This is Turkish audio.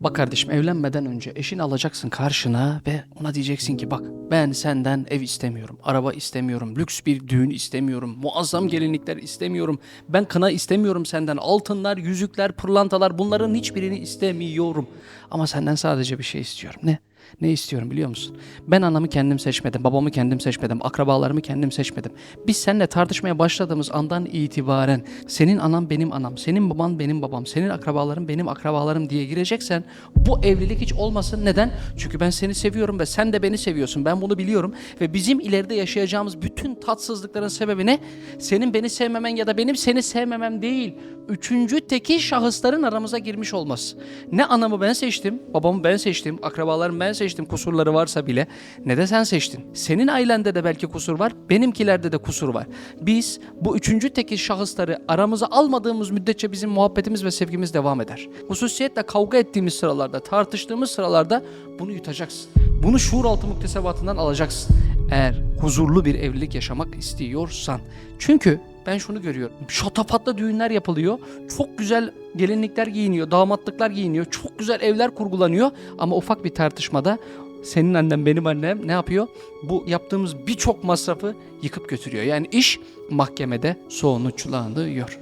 Bak kardeşim evlenmeden önce eşini alacaksın karşına ve ona diyeceksin ki bak ben senden ev istemiyorum, araba istemiyorum, lüks bir düğün istemiyorum, muazzam gelinlikler istemiyorum, ben kına istemiyorum senden, altınlar, yüzükler, pırlantalar bunların hiçbirini istemiyorum. Ama senden sadece bir şey istiyorum. Ne? Ne istiyorum biliyor musun? Ben anamı kendim seçmedim, babamı kendim seçmedim, akrabalarımı kendim seçmedim. Biz seninle tartışmaya başladığımız andan itibaren senin anam benim anam, senin baban benim babam, senin akrabaların benim akrabalarım diye gireceksen bu evlilik hiç olmasın. Neden? Çünkü ben seni seviyorum ve sen de beni seviyorsun. Ben bunu biliyorum ve bizim ileride yaşayacağımız bütün tatsızlıkların sebebi ne? Senin beni sevmemen ya da benim seni sevmemem değil. Üçüncü tekil şahısların aramıza girmiş olması. Ne anamı ben seçtim, babamı ben seçtim, akrabalarımı ben seçtim kusurları varsa bile ne de sen seçtin. Senin ailende de belki kusur var, benimkilerde de kusur var. Biz bu üçüncü tekil şahısları aramıza almadığımız müddetçe bizim muhabbetimiz ve sevgimiz devam eder. Hususiyetle kavga ettiğimiz sıralarda, tartıştığımız sıralarda bunu yutacaksın. Bunu şuur altı muktesebatından alacaksın. Eğer huzurlu bir evlilik yaşamak istiyorsan. Çünkü ben şunu görüyorum. Şatafatlı düğünler yapılıyor. Çok güzel gelinlikler giyiniyor, damatlıklar giyiniyor. Çok güzel evler kurgulanıyor. Ama ufak bir tartışmada senin annen benim annem ne yapıyor? Bu yaptığımız birçok masrafı yıkıp götürüyor. Yani iş mahkemede sonuçlanıyor.